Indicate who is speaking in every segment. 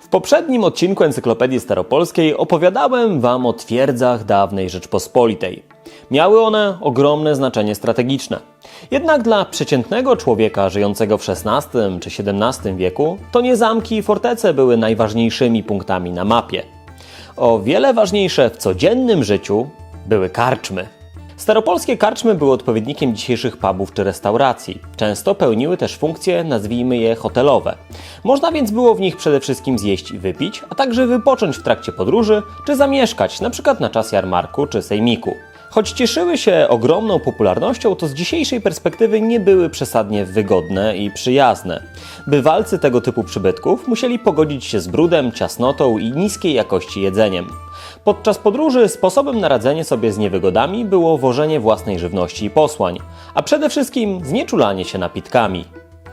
Speaker 1: W poprzednim odcinku Encyklopedii Staropolskiej opowiadałem Wam o twierdzach dawnej Rzeczpospolitej. Miały one ogromne znaczenie strategiczne. Jednak dla przeciętnego człowieka żyjącego w XVI czy XVII wieku, to nie zamki i fortece były najważniejszymi punktami na mapie. O wiele ważniejsze w codziennym życiu były karczmy. Staropolskie karczmy były odpowiednikiem dzisiejszych pubów czy restauracji. Często pełniły też funkcje, nazwijmy je hotelowe. Można więc było w nich przede wszystkim zjeść i wypić, a także wypocząć w trakcie podróży, czy zamieszkać, np. na czas jarmarku czy sejmiku. Choć cieszyły się ogromną popularnością, to z dzisiejszej perspektywy nie były przesadnie wygodne i przyjazne. Bywalcy tego typu przybytków musieli pogodzić się z brudem, ciasnotą i niskiej jakości jedzeniem. Podczas podróży sposobem na radzenie sobie z niewygodami było wożenie własnej żywności i posłań, a przede wszystkim znieczulanie się napitkami.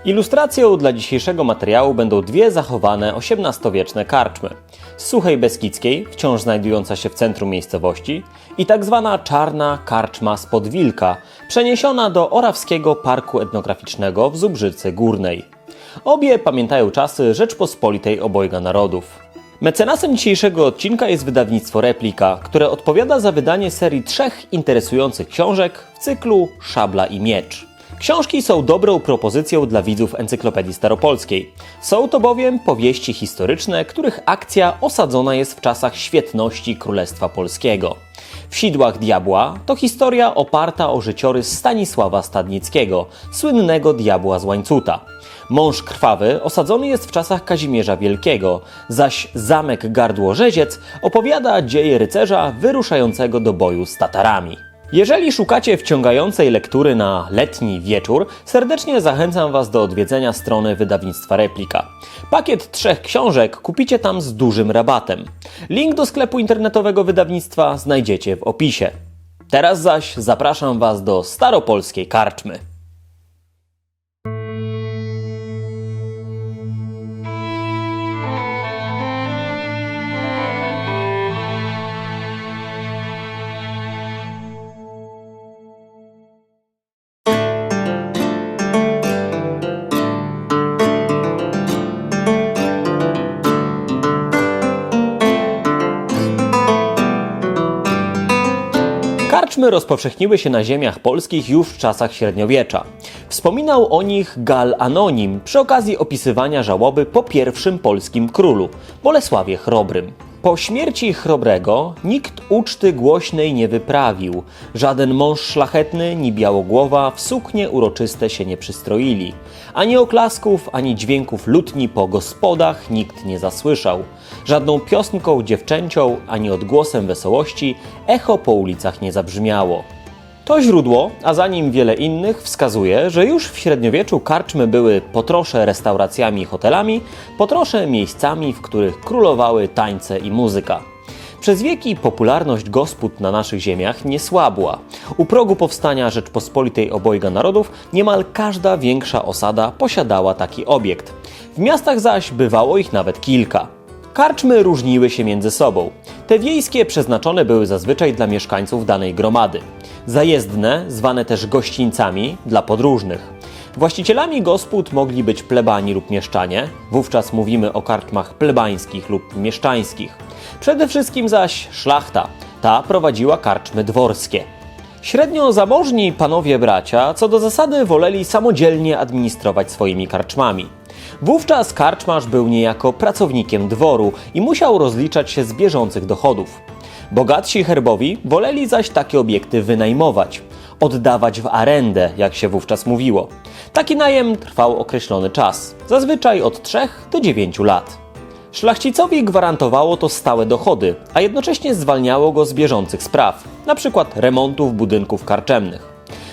Speaker 1: Ilustracją dla dzisiejszego materiału będą dwie zachowane XVIII-wieczne karczmy. Suchej Beskidzkiej, wciąż znajdująca się w centrum miejscowości, i tak zwana czarna karczma spod Wilka, przeniesiona do Orawskiego Parku Etnograficznego w Zubrzycy Górnej. Obie pamiętają czasy Rzeczpospolitej obojga narodów. Mecenasem dzisiejszego odcinka jest wydawnictwo Replika, które odpowiada za wydanie serii trzech interesujących książek w cyklu Szabla i Miecz. Książki są dobrą propozycją dla widzów Encyklopedii Staropolskiej. Są to bowiem powieści historyczne, których akcja osadzona jest w czasach świetności Królestwa Polskiego. W Sidłach Diabła to historia oparta o życiorys Stanisława Stadnickiego, słynnego diabła z Łańcuta. Mąż krwawy osadzony jest w czasach Kazimierza Wielkiego, zaś zamek Gardło-Rzeziec opowiada dzieje rycerza wyruszającego do boju z Tatarami. Jeżeli szukacie wciągającej lektury na letni wieczór, serdecznie zachęcam Was do odwiedzenia strony wydawnictwa Replika. Pakiet trzech książek kupicie tam z dużym rabatem. Link do sklepu internetowego wydawnictwa znajdziecie w opisie. Teraz zaś zapraszam Was do staropolskiej karczmy. Karczmy rozpowszechniły się na ziemiach polskich już w czasach średniowiecza. Wspominał o nich Gal Anonim przy okazji opisywania żałoby po pierwszym polskim królu, Bolesławie Chrobrym. Po śmierci Chrobrego nikt uczty głośnej nie wyprawił, żaden mąż szlachetny ni białogłowa w suknie uroczyste się nie przystroili. Ani oklasków, ani dźwięków lutni po gospodach nikt nie zasłyszał. Żadną piosnką dziewczęcią, ani odgłosem wesołości echo po ulicach nie zabrzmiało. To źródło, a za nim wiele innych, wskazuje, że już w średniowieczu karczmy były potrosze restauracjami i hotelami, potrosze miejscami, w których królowały tańce i muzyka. Przez wieki popularność gospod na naszych ziemiach nie słabła. U progu powstania Rzeczpospolitej obojga narodów niemal każda większa osada posiadała taki obiekt. W miastach zaś bywało ich nawet kilka. Karczmy różniły się między sobą. Te wiejskie przeznaczone były zazwyczaj dla mieszkańców danej gromady. Zajezdne, zwane też gościńcami, dla podróżnych. Właścicielami gospod mogli być plebani lub mieszczanie, wówczas mówimy o karczmach plebańskich lub mieszczańskich. Przede wszystkim zaś szlachta, ta prowadziła karczmy dworskie. Średnio zamożni panowie bracia co do zasady woleli samodzielnie administrować swoimi karczmami. Wówczas karczmarz był niejako pracownikiem dworu i musiał rozliczać się z bieżących dochodów. Bogatsi herbowi woleli zaś takie obiekty wynajmować, oddawać w arendę, jak się wówczas mówiło. Taki najem trwał określony czas, zazwyczaj od 3 do 9 lat. Szlachcicowi gwarantowało to stałe dochody, a jednocześnie zwalniało go z bieżących spraw, np. remontów budynków karczemnych.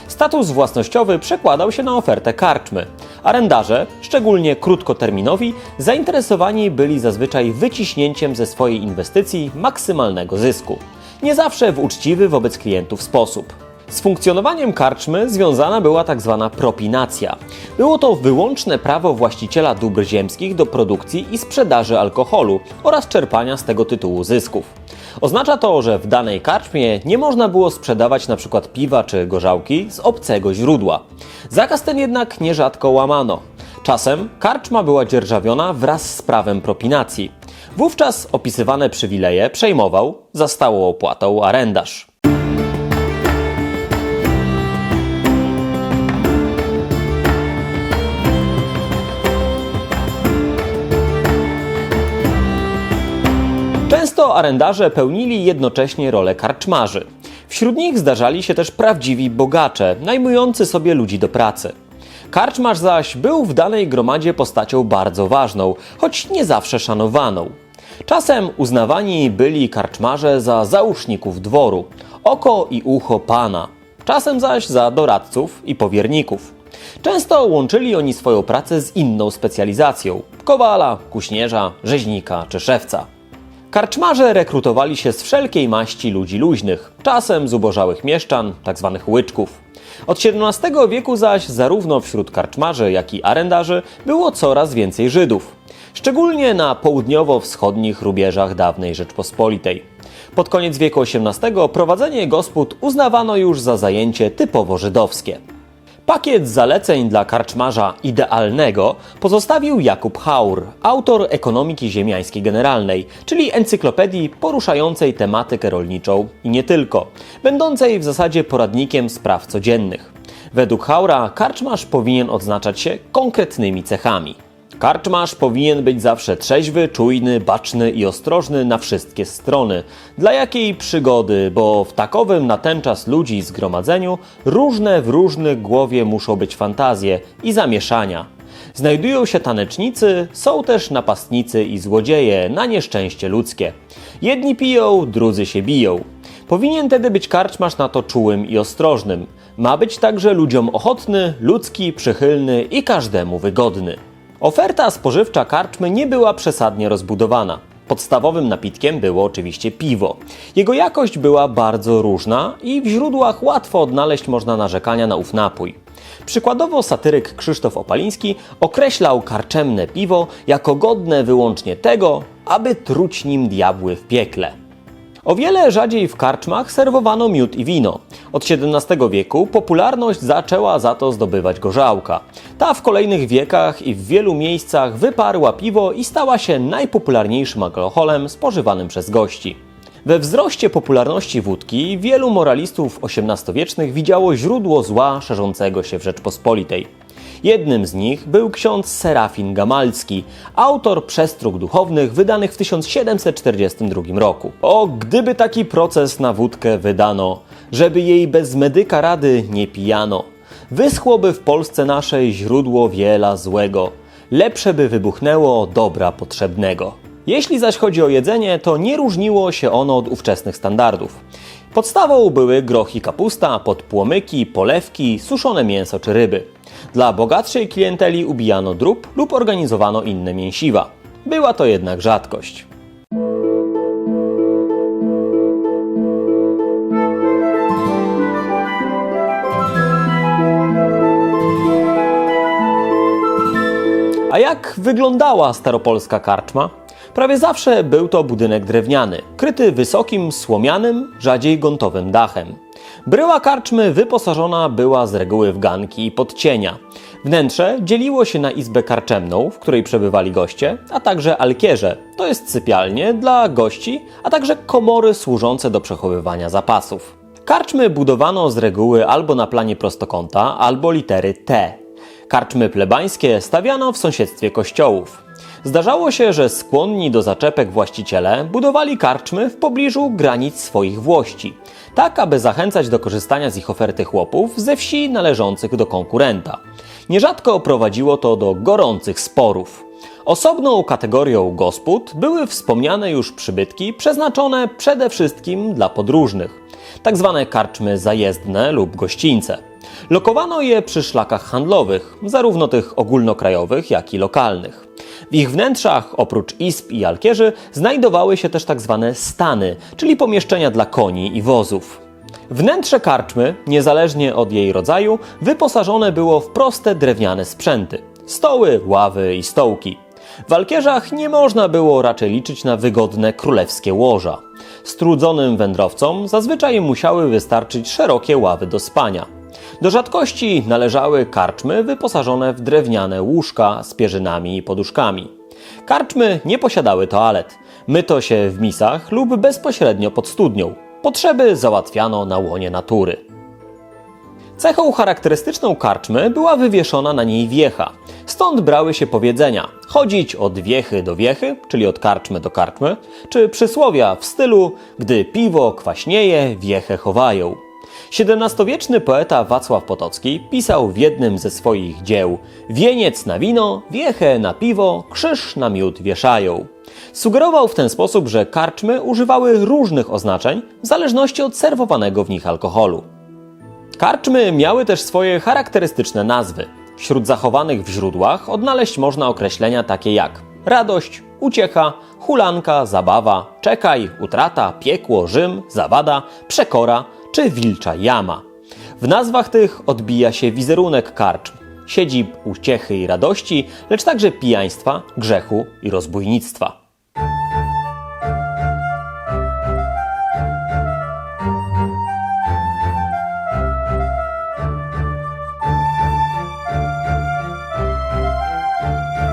Speaker 1: Status własnościowy przekładał się na ofertę karczmy. Arendarze, szczególnie krótkoterminowi, zainteresowani byli zazwyczaj wyciśnięciem ze swojej inwestycji maksymalnego zysku. Nie zawsze w uczciwy wobec klientów sposób. Z funkcjonowaniem karczmy związana była tak zwana propinacja. Było to wyłączne prawo właściciela dóbr ziemskich do produkcji i sprzedaży alkoholu oraz czerpania z tego tytułu zysków. Oznacza to, że w danej karczmie nie można było sprzedawać np. piwa czy gorzałki z obcego źródła. Zakaz ten jednak nierzadko łamano. Czasem karczma była dzierżawiona wraz z prawem propinacji. Wówczas opisywane przywileje przejmował za stałą opłatą arendarz. Często arendarze pełnili jednocześnie rolę karczmarzy. Wśród nich zdarzali się też prawdziwi bogacze, najmujący sobie ludzi do pracy. Karczmarz zaś był w danej gromadzie postacią bardzo ważną, choć nie zawsze szanowaną. Czasem uznawani byli karczmarze za załóżników dworu, oko i ucho pana, czasem zaś za doradców i powierników. Często łączyli oni swoją pracę z inną specjalizacją kowala, kuśnierza, rzeźnika czy szewca. Karczmarze rekrutowali się z wszelkiej maści ludzi luźnych, czasem zubożałych mieszczan, tzw. łyczków. Od XVII wieku zaś zarówno wśród karczmarzy, jak i arendarzy było coraz więcej Żydów. Szczególnie na południowo-wschodnich rubieżach dawnej Rzeczpospolitej. Pod koniec wieku XVIII prowadzenie gospod uznawano już za zajęcie typowo żydowskie. Pakiet zaleceń dla karczmarza idealnego pozostawił Jakub Haur, autor Ekonomiki Ziemiańskiej Generalnej, czyli encyklopedii poruszającej tematykę rolniczą i nie tylko, będącej w zasadzie poradnikiem spraw codziennych. Według Haura karczmarz powinien odznaczać się konkretnymi cechami. Karczmarz powinien być zawsze trzeźwy, czujny, baczny i ostrożny na wszystkie strony. Dla jakiej przygody, bo w takowym na ten czas ludzi zgromadzeniu różne w różnych głowie muszą być fantazje i zamieszania. Znajdują się tanecznicy, są też napastnicy i złodzieje na nieszczęście ludzkie. Jedni piją, drudzy się biją. Powinien tedy być karczmarz na to czułym i ostrożnym. Ma być także ludziom ochotny, ludzki, przychylny i każdemu wygodny. Oferta spożywcza karczmy nie była przesadnie rozbudowana. Podstawowym napitkiem było oczywiście piwo. Jego jakość była bardzo różna i w źródłach łatwo odnaleźć można narzekania na ów napój. Przykładowo satyryk Krzysztof Opaliński określał karczemne piwo jako godne wyłącznie tego, aby truć nim diabły w piekle. O wiele rzadziej w karczmach serwowano miód i wino. Od XVII wieku popularność zaczęła za to zdobywać gorzałka. Ta w kolejnych wiekach i w wielu miejscach wyparła piwo i stała się najpopularniejszym alkoholem spożywanym przez gości. We wzroście popularności wódki wielu moralistów XVIII-wiecznych widziało źródło zła szerzącego się w Rzeczpospolitej. Jednym z nich był ksiądz Serafin Gamalski, autor przestróg duchownych wydanych w 1742 roku. O, gdyby taki proces na wódkę wydano, żeby jej bez medyka rady nie pijano, wyschłoby w Polsce naszej źródło wiela złego, lepsze by wybuchnęło dobra potrzebnego. Jeśli zaś chodzi o jedzenie, to nie różniło się ono od ówczesnych standardów. Podstawą były groch i kapusta, podpłomyki, polewki, suszone mięso czy ryby. Dla bogatszej klienteli ubijano drób lub organizowano inne mięsiwa. Była to jednak rzadkość. A jak wyglądała staropolska karczma? Prawie zawsze był to budynek drewniany, kryty wysokim, słomianym, rzadziej gontowym dachem. Bryła karczmy wyposażona była z reguły w ganki i podcienia. Wnętrze dzieliło się na izbę karczemną, w której przebywali goście, a także alkierze, to jest sypialnie dla gości, a także komory służące do przechowywania zapasów. Karczmy budowano z reguły albo na planie prostokąta, albo litery T. Karczmy plebańskie stawiano w sąsiedztwie kościołów. Zdarzało się, że skłonni do zaczepek właściciele budowali karczmy w pobliżu granic swoich włości, tak aby zachęcać do korzystania z ich oferty chłopów ze wsi należących do konkurenta. Nierzadko prowadziło to do gorących sporów. Osobną kategorią gospod były wspomniane już przybytki przeznaczone przede wszystkim dla podróżnych, tak zwane karczmy zajezdne lub gościńce. Lokowano je przy szlakach handlowych, zarówno tych ogólnokrajowych, jak i lokalnych. W ich wnętrzach, oprócz izb i alkierzy, znajdowały się też tak zwane stany, czyli pomieszczenia dla koni i wozów. Wnętrze karczmy, niezależnie od jej rodzaju, wyposażone było w proste drewniane sprzęty: stoły, ławy i stołki. W alkierzach nie można było raczej liczyć na wygodne królewskie łoża. Strudzonym wędrowcom zazwyczaj musiały wystarczyć szerokie ławy do spania. Do rzadkości należały karczmy wyposażone w drewniane łóżka z pierzynami i poduszkami. Karczmy nie posiadały toalet. Myto się w misach lub bezpośrednio pod studnią. Potrzeby załatwiano na łonie natury. Cechą charakterystyczną karczmy była wywieszona na niej wiecha. Stąd brały się powiedzenia chodzić od wiechy do wiechy, czyli od karczmy do karczmy, czy przysłowia w stylu gdy piwo kwaśnieje, wiechę chowają. XVII-wieczny poeta Wacław Potocki pisał w jednym ze swoich dzieł Wieniec na wino, wiechę na piwo, krzyż na miód wieszają. Sugerował w ten sposób, że karczmy używały różnych oznaczeń w zależności od serwowanego w nich alkoholu. Karczmy miały też swoje charakterystyczne nazwy. Wśród zachowanych w źródłach odnaleźć można określenia takie jak radość, uciecha, hulanka, zabawa, czekaj, utrata, piekło, Rzym, zawada, przekora czy wilcza jama. W nazwach tych odbija się wizerunek karczm, siedzib uciechy i radości, lecz także pijaństwa, grzechu i rozbójnictwa.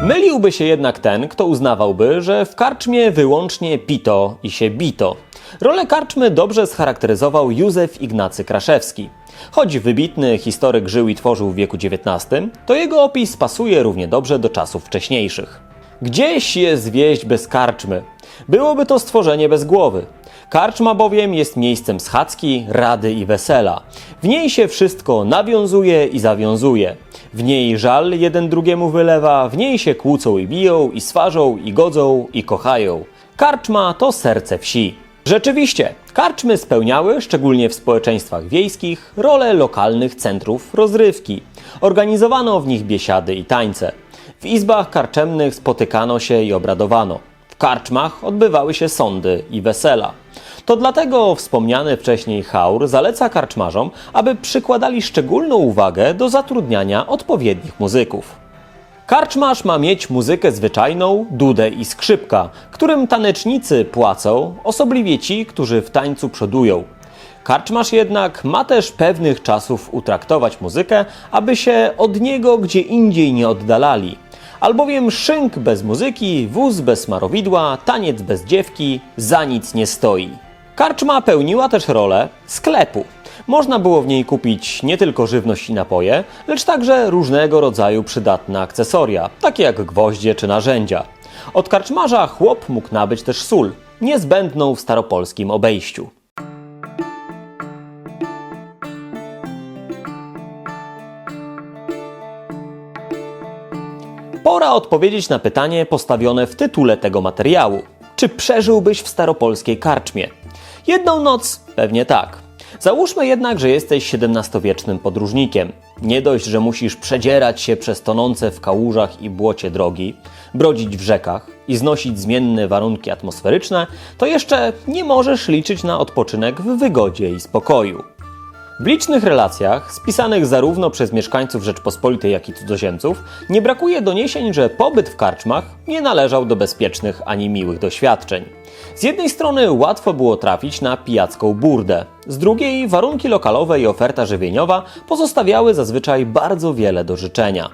Speaker 1: Myliłby się jednak ten, kto uznawałby, że w karczmie wyłącznie pito i się bito. Rolę karczmy dobrze scharakteryzował Józef Ignacy Kraszewski. Choć wybitny historyk żył i tworzył w wieku XIX, to jego opis pasuje równie dobrze do czasów wcześniejszych. Gdzieś jest wieść bez karczmy. Byłoby to stworzenie bez głowy. Karczma bowiem jest miejscem schadzki, rady i wesela. W niej się wszystko nawiązuje i zawiązuje. W niej żal jeden drugiemu wylewa, w niej się kłócą i biją, i swarzą, i godzą, i kochają. Karczma to serce wsi. Rzeczywiście, karczmy spełniały, szczególnie w społeczeństwach wiejskich, rolę lokalnych centrów rozrywki. Organizowano w nich biesiady i tańce. W izbach karczemnych spotykano się i obradowano. W karczmach odbywały się sądy i wesela. To dlatego wspomniany wcześniej Haur zaleca karczmarzom, aby przykładali szczególną uwagę do zatrudniania odpowiednich muzyków. Karczmarz ma mieć muzykę zwyczajną, dudę i skrzypka, którym tanecznicy płacą, osobliwie ci, którzy w tańcu przodują. Karczmarz jednak ma też pewnych czasów utraktować muzykę, aby się od niego gdzie indziej nie oddalali. Albowiem szynk bez muzyki, wóz bez smarowidła, taniec bez dziewki, za nic nie stoi. Karczma pełniła też rolę sklepu. Można było w niej kupić nie tylko żywność i napoje, lecz także różnego rodzaju przydatne akcesoria, takie jak gwoździe czy narzędzia. Od karczmarza chłop mógł nabyć też sól, niezbędną w staropolskim obejściu. Pora odpowiedzieć na pytanie postawione w tytule tego materiału. Czy przeżyłbyś w staropolskiej karczmie? Jedną noc pewnie tak. Załóżmy jednak, że jesteś XVII-wiecznym podróżnikiem. Nie dość, że musisz przedzierać się przez tonące w kałużach i błocie drogi, brodzić w rzekach i znosić zmienne warunki atmosferyczne, to jeszcze nie możesz liczyć na odpoczynek w wygodzie i spokoju. W licznych relacjach, spisanych zarówno przez mieszkańców Rzeczpospolitej, jak i cudzoziemców, nie brakuje doniesień, że pobyt w karczmach nie należał do bezpiecznych ani miłych doświadczeń. Z jednej strony łatwo było trafić na pijacką burdę, z drugiej warunki lokalowe i oferta żywieniowa pozostawiały zazwyczaj bardzo wiele do życzenia.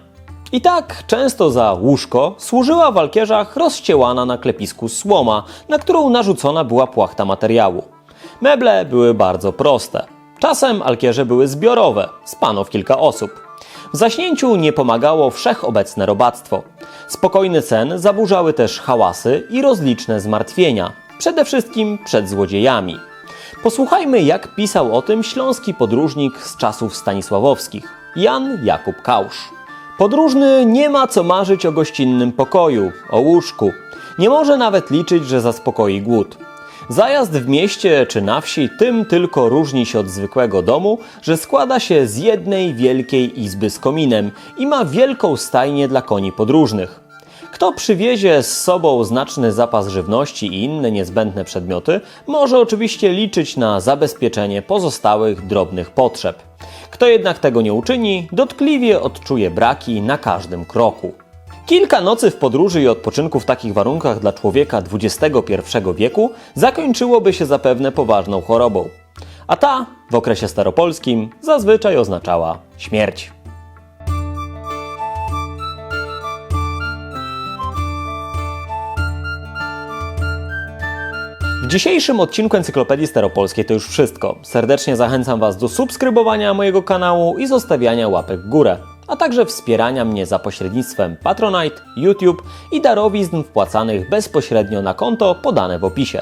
Speaker 1: I tak często za łóżko służyła w alkierzach rozściełana na klepisku słoma, na którą narzucona była płachta materiału. Meble były bardzo proste. Czasem alkierze były zbiorowe, spano w kilka osób. W zaśnięciu nie pomagało wszechobecne robactwo. Spokojny sen zaburzały też hałasy i rozliczne zmartwienia, przede wszystkim przed złodziejami. Posłuchajmy, jak pisał o tym śląski podróżnik z czasów stanisławowskich, Jan Jakub Kausz. Podróżny nie ma co marzyć o gościnnym pokoju, o łóżku. Nie może nawet liczyć, że zaspokoi głód. Zajazd w mieście czy na wsi tym tylko różni się od zwykłego domu, że składa się z jednej wielkiej izby z kominem i ma wielką stajnię dla koni podróżnych. Kto przywiezie z sobą znaczny zapas żywności i inne niezbędne przedmioty, może oczywiście liczyć na zabezpieczenie pozostałych drobnych potrzeb. Kto jednak tego nie uczyni, dotkliwie odczuje braki na każdym kroku. Kilka nocy w podróży i odpoczynku w takich warunkach dla człowieka XXI wieku zakończyłoby się zapewne poważną chorobą. a ta w okresie staropolskim zazwyczaj oznaczała śmierć. W dzisiejszym odcinku Encyklopedii Staropolskiej to już wszystko. Serdecznie zachęcam Was do subskrybowania mojego kanału i zostawiania łapek w górę, a także wspierania mnie za pośrednictwem Patronite, YouTube i darowizn wpłacanych bezpośrednio na konto podane w opisie.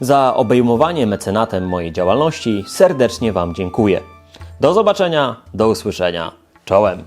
Speaker 1: Za obejmowanie mecenatem mojej działalności serdecznie Wam dziękuję. Do zobaczenia, do usłyszenia. Czołem!